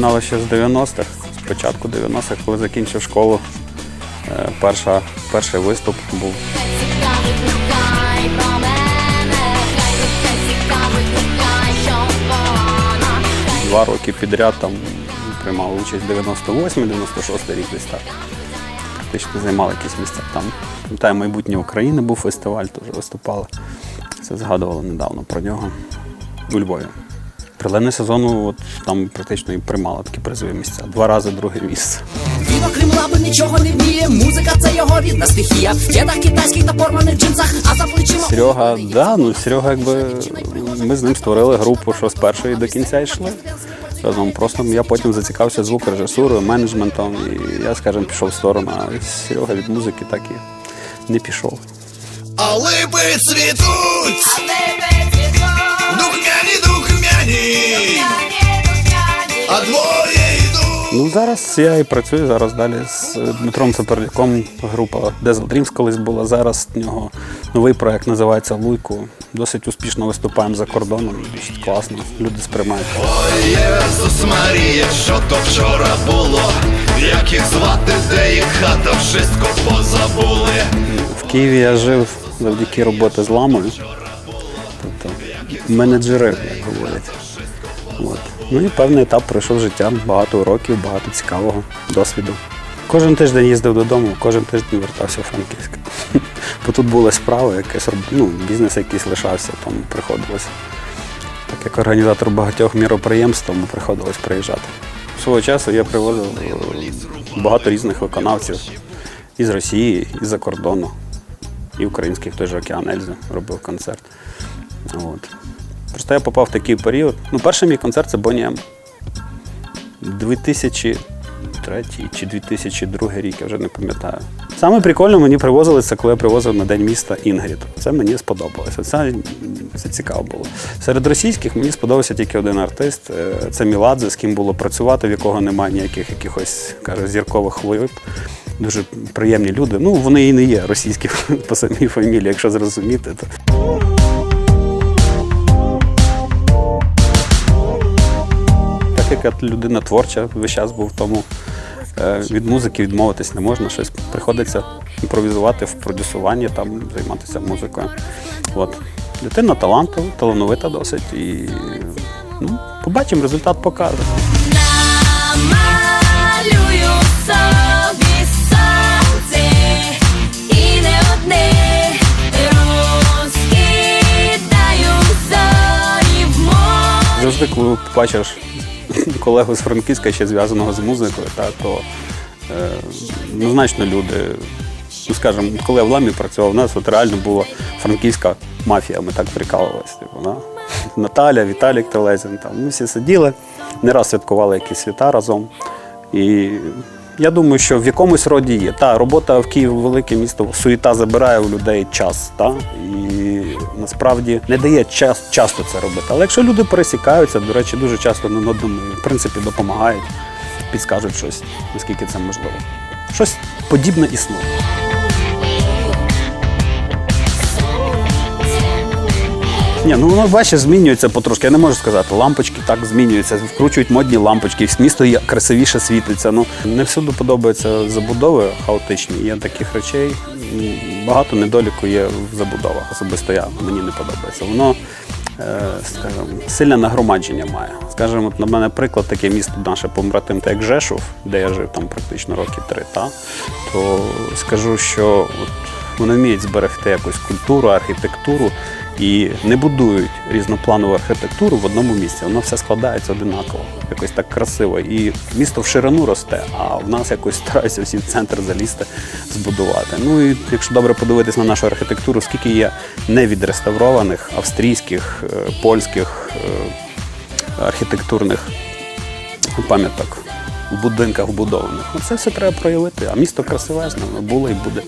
починало ще з 90-х, з початку 90-х, коли закінчив школу. Е, Перша, перший виступ був два роки підряд, там приймав участь 98-96 рік десь так. Практично займали якісь місця там. Пам'ятаю, майбутнє України був фестиваль, теж виступали. Це згадували недавно про нього у Львові. Прилени сезону от, там практично і приймали такі призові місця. Два рази друге місце. Він окрім лаби нічого не вміє. Музика це його рідна стихія. В кедах китайських та порваних джинсах, а за плечима Серега, да, ну Серега, якби ми з ним створили групу, що з першої до кінця йшли. Разом просто я потім зацікавився звукорежисурою, менеджментом, і я, скажімо, пішов в сторону. А Серега від музики так і не пішов. А липи цвітуть, духмяні, духмяні, а двоє йдуть. Ну зараз я і працюю зараз далі з Дмитром Саперляком. Група Desert Dreams колись була. Зараз в нього новий проект називається Луйку. Досить успішно виступаємо за кордоном. Досить класно. Люди сприймають. Ой, Єсус Марія, що то вчора було, як їх звати, де їх хата, wszystko позабули. В Києві я жив завдяки роботи з ламою. Тобто менеджери, як говорять. Ну і певний етап пройшов життя, багато уроків, багато цікавого досвіду. Кожен тиждень їздив додому, кожен тиждень вертався в Франківськ. Бо тут були справи, якесь ну, бізнес якийсь лишався, тому приходилось. Так як організатор багатьох міроприємств, тому приходилось приїжджати. Свого часу я привозив е, багато різних виконавців із Росії, і за кордону, і українських той же Океан Ельзи робив концерт. От. Просто я попав в такий період. Ну, перший мій концерт це Bonnie M. 2003 чи 2002 рік, я вже не пам'ятаю. Саме прикольно мені привозили це, коли я привозив на День міста Інгрід. Це мені сподобалося. Це, це цікаво було. Серед російських мені сподобався тільки один артист. е, Це Міладзе, з ким було працювати, в якого немає ніяких якихось каже, зіркових хвороб. Дуже приємні люди. Ну, вони і не є російські по самій фамілії, якщо зрозуміти. То. Так як людина творча, весь час був тому. е, Від музики відмовитись не можна, щось приходиться імпровізувати в продюсуванні, там займатися музикою. От. Дитина талантова, талановита досить. І ну, побачимо, результат покаже. Намалюю собі сонце і не одне розкидаю зорі в. Завжди, коли побачиш колегу з Франківська, ще зв'язаного з музикою, та, то е, однозначно люди, ну скажімо, коли я в ламі працював, у нас от реально була франківська мафія, ми так прикалувалися. Типу, да? Наталя, Віталік Телезін, там, ми всі сиділи, не раз святкували якісь свята разом. І я думаю, що в якомусь роді є. Та робота в Києві велике місто, суєта забирає у людей час. Та? І насправді не дає час, часто це робити. Але якщо люди пересікаються, до речі, дуже часто не одному в принципі допомагають, підскажуть щось, наскільки це можливо. Щось подібне існує. Ні, ну воно бачиш, змінюється потрошки. Я не можу сказати. Лампочки так змінюються, вкручують модні лампочки, місто красивіше світиться. Ну не всюди подобаються забудови хаотичні. Є таких речей. Багато недоліку є в забудовах. Особисто я мені не подобається. Воно е, скажімо, сильне нагромадження має. Скажімо, от на мене приклад таке місто наше помратим, так як Жешув, де я жив там практично роки три, та, то скажу, що от вони вміють зберегти якусь культуру, архітектуру і не будують різнопланову архітектуру в одному місці. Воно все складається одинаково, якось так красиво. І місто в ширину росте, а в нас якось стараються всі в центр залізти, збудувати. Ну і якщо добре подивитись на нашу архітектуру, скільки є невідреставрованих австрійських, е, польських е, архітектурних пам'яток в будинках вбудованих. Ну, це все треба проявити. А місто красивезне, воно було і буде.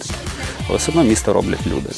Але все одно місто роблять люди.